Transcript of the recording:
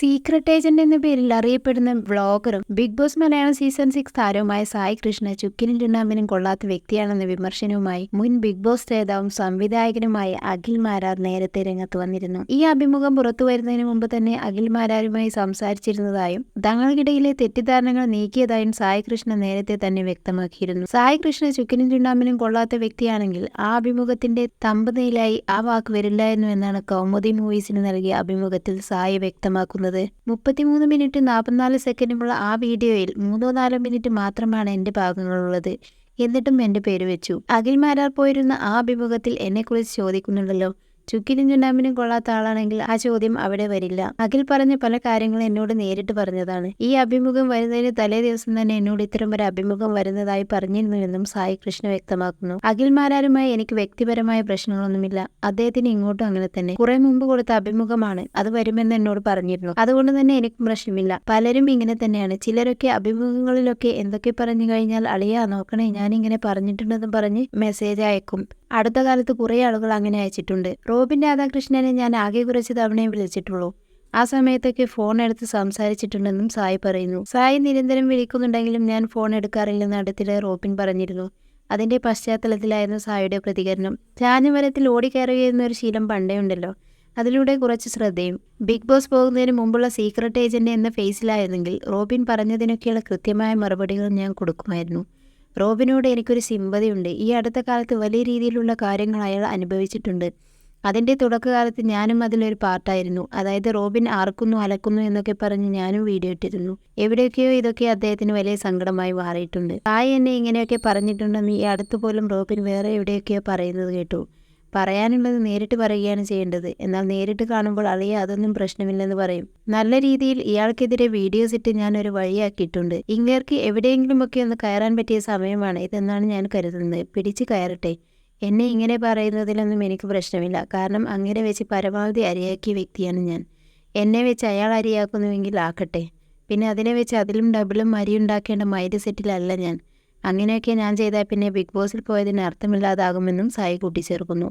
Secret agent എന്ന പേരിൽ അറിയപ്പെടുന്ന വ്ളോഗറും Big Boss Malayalam season six താരവുമായ സായി കൃഷ്ണ ചുക്കിനും ചുണ്ണാമ്പിനും കൊള്ളാത്ത വ്യക്തിയാണെന്ന വിമർശനവുമായി മുൻ ബിഗ് ബോസ് നേതാവും സംവിധായകനുമായ അഖിൽ മാരാർ നേരത്തെ രംഗത്ത് വന്നിരുന്നു. ഈ അഭിമുഖം പുറത്തു വരുന്നതിന് മുമ്പ് തന്നെ അഖിൽ മാരാരുമായി സംസാരിച്ചിരുന്നതായും തങ്ങൾക്കിടയിലെ തെറ്റിദ്ധാരണകൾ നീക്കിയതായും സായി കൃഷ്ണ നേരത്തെ തന്നെ വ്യക്തമാക്കിയിരുന്നു. സായി കൃഷ്ണ ചുക്കിനും ചുണ്ണാമ്പിനും കൊള്ളാത്ത വ്യക്തിയാണെങ്കിൽ ആ അഭിമുഖത്തിന്റെ തമ്പനയിലായി ആ വാക്ക് വരില്ലായിരുന്നു എന്നാണ് കൗമുദി മൂവീസിന് നൽകിയ അഭിമുഖത്തിൽ സായി വ്യക്തമാക്കുന്നത്. മുപ്പത്തിമൂന്ന് മിനിറ്റ് നാൽപ്പത്തിനാല് സെക്കൻഡുമുള്ള ആ വീഡിയോയിൽ മൂന്നോ നാലോ മിനിറ്റ് മാത്രമാണ് എന്റെ ഭാഗങ്ങളുള്ളത്. എന്നിട്ടും എന്റെ പേര് വെച്ചു. അഖിൽ മാരാർ പോയിരുന്ന ആ അഭിമുഖത്തിൽ എന്നെക്കുറിച്ച് ചോദിക്കുന്നുണ്ടല്ലോ. ചുക്കിനും ഡാമിനും കൊള്ളാത്ത ആളാണെങ്കിൽ ആ ചോദ്യം അവിടെ വരില്ല. അഖിൽ പറഞ്ഞ പല കാര്യങ്ങളും എന്നോട് നേരിട്ട് പറഞ്ഞതാണ്. ഈ അഭിമുഖം വരുന്നതിന് തലേ ദിവസം തന്നെ എന്നോട് ഇത്തരം ഒരു അഭിമുഖം വരുന്നതായി പറഞ്ഞിരുന്നുവെന്നും സായി കൃഷ്ണ വ്യക്തമാക്കുന്നു. അഖിൽമാരാരുമായി എനിക്ക് വ്യക്തിപരമായ പ്രശ്നങ്ങളൊന്നുമില്ല. അദ്ദേഹത്തിന് ഇങ്ങോട്ടും അങ്ങനെ തന്നെ. കുറെ മുമ്പ് കൊടുത്ത അഭിമുഖമാണ്. അത് വരുമെന്ന് എന്നോട് പറഞ്ഞിരുന്നു. അതുകൊണ്ട് തന്നെ എനിക്കും പ്രശ്നമില്ല. പലരും ഇങ്ങനെ തന്നെയാണ്. ചിലരൊക്കെ അഭിമുഖങ്ങളിലൊക്കെ എന്തൊക്കെ പറഞ്ഞു കഴിഞ്ഞാൽ അളിയാ നോക്കണേ ഞാനിങ്ങനെ പറഞ്ഞിട്ടുണ്ടെന്ന് പറഞ്ഞ് മെസ്സേജ് അയക്കും. അടുത്ത കാലത്ത് കുറേ ആളുകൾ അങ്ങനെ അയച്ചിട്ടുണ്ട്. റോബിൻ രാധാകൃഷ്ണനെ ഞാൻ ആകെ കുറച്ച് തവണയെ വിളിച്ചിട്ടുള്ളൂ. ആ സമയത്തൊക്കെ ഫോൺ എടുത്ത് സംസാരിച്ചിട്ടുണ്ടെന്നും സായി പറയുന്നു. സായി നിരന്തരം വിളിക്കുന്നുണ്ടെങ്കിലും ഞാൻ ഫോൺ എടുക്കാറില്ലെന്ന് അടുത്തിടെ റോബിൻ പറഞ്ഞിരുന്നു. അതിന്റെ പശ്ചാത്തലത്തിലായിരുന്നു സായിയുടെ പ്രതികരണം. ചാഞ്ഞമരത്തിൽ ഓടിക്കയറുകയെന്ന ഒരു ശീലം പണ്ടേ ഉണ്ടല്ലോ. അതിലൂടെ കുറച്ച് ശ്രദ്ധയും. ബിഗ് ബോസ് പോകുന്നതിന് മുമ്പുള്ള സീക്രട്ട് ഏജന്റ് എന്ന ഫേസിലായിരുന്നെങ്കിൽ റോബിൻ പറഞ്ഞതിനൊക്കെയുള്ള കൃത്യമായ മറുപടികൾ ഞാൻ കൊടുക്കുമായിരുന്നു. റോബിനോട് എനിക്കൊരു സിമ്പതിയുണ്ട്. ഈ അടുത്ത കാലത്ത് വലിയ രീതിയിലുള്ള കാര്യങ്ങൾ അയാൾ അനുഭവിച്ചിട്ടുണ്ട്. അതിന്റെ തുടക്കകാലത്ത് ഞാനും അതിലൊരു പാർട്ടായിരുന്നു. അതായത് റോബിൻ ആർക്കുന്നു അലക്കുന്നു എന്നൊക്കെ പറഞ്ഞ് ഞാനും വീഡിയോ ഇട്ടിരുന്നു. എവിടെയൊക്കെയോ ഇതൊക്കെ അദ്ദേഹത്തിന് വലിയ സങ്കടമായി മാറിയിട്ടുണ്ട്. തായ് എന്നെ ഇങ്ങനെയൊക്കെ പറഞ്ഞിട്ടുണ്ടെന്ന് ഈ അടുത്ത് പോലും റോബിൻ വേറെ എവിടെയൊക്കെയോ പറയുന്നത് കേട്ടു. പറയാനുള്ളത് നേരിട്ട് പറയുകയാണ് ചെയ്യേണ്ടത്. എന്നാൽ നേരിട്ട് കാണുമ്പോൾ അളിയ അതൊന്നും പ്രശ്നമില്ലെന്ന് പറയും. നല്ല രീതിയിൽ ഇയാൾക്കെതിരെ വീഡിയോസ് ഇട്ട് ഞാൻ ഒരു വഴിയാക്കിയിട്ടുണ്ട്. ഇങ്ങേർക്ക് എവിടെയെങ്കിലുമൊക്കെ ഒന്ന് കയറാൻ പറ്റിയ സമയമാണ് ഇതെന്നാണ് ഞാൻ കരുതുന്നത്. പിടിച്ച് കയറട്ടെ. എന്നെ ഇങ്ങനെ പറയുന്നതിലൊന്നും എനിക്ക് പ്രശ്നമില്ല. കാരണം അങ്ങനെ വെച്ച് പരമാവധി അരിയാക്കിയ വ്യക്തിയാണ് ഞാൻ. എന്നെ വെച്ച് അയാൾ അരിയാക്കുന്നുവെങ്കിൽ ആക്കട്ടെ. പിന്നെ അതിനെ വെച്ച് അതിലും ഡബിളും അരിയുണ്ടാക്കേണ്ട മൈൻഡ് സെറ്റിലല്ല ഞാൻ. അങ്ങനെയൊക്കെ ഞാൻ ചെയ്താൽ പിന്നെ ബിഗ് ബോസിൽ പോയതിന് അർത്ഥമില്ലാതാകുമെന്നും സായി കൂട്ടിച്ചേർക്കുന്നു.